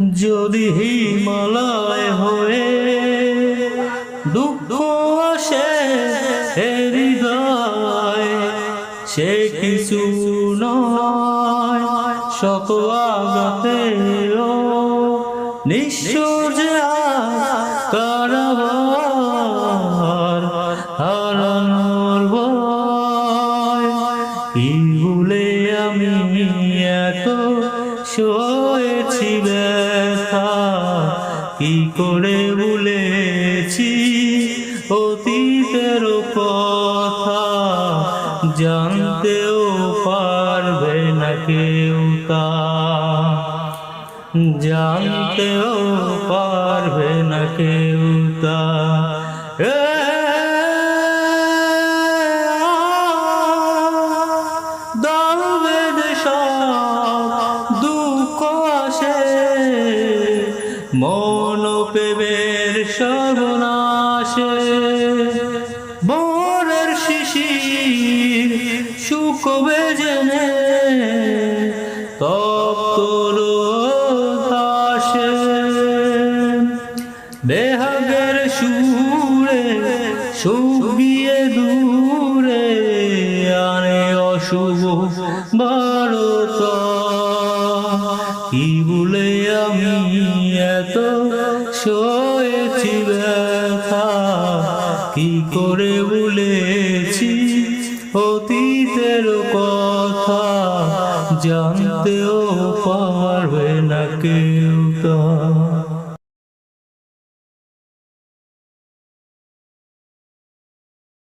যদি হিমালয় হয়ে দুঃখ আসে হৃদয়, সে কিছু নয়, শত আঘাতেও নিঃস্বর যে কারাবার হারানোর ভয়, কি ভুলে আমি এত সয়েছি ব্যথা। কি করে ভুলেছি অতীতের কথা। জানতেও পারবে না কেউ তা। জানতেও পারবে না কেউ তা। দুঃখ আসে, মন পেবের সর্বনাশে বরের শিশির শুকবে জেনে তপ্ত দাসে বেহাগের সুরে শুকিয়ে দূরে আনে অশুভ ভারত কি বলে আমি এত সয়েছি ব্যথা? কি করে বলেছি অতীতের কথা? জানতেও পারবে না কেউ তো।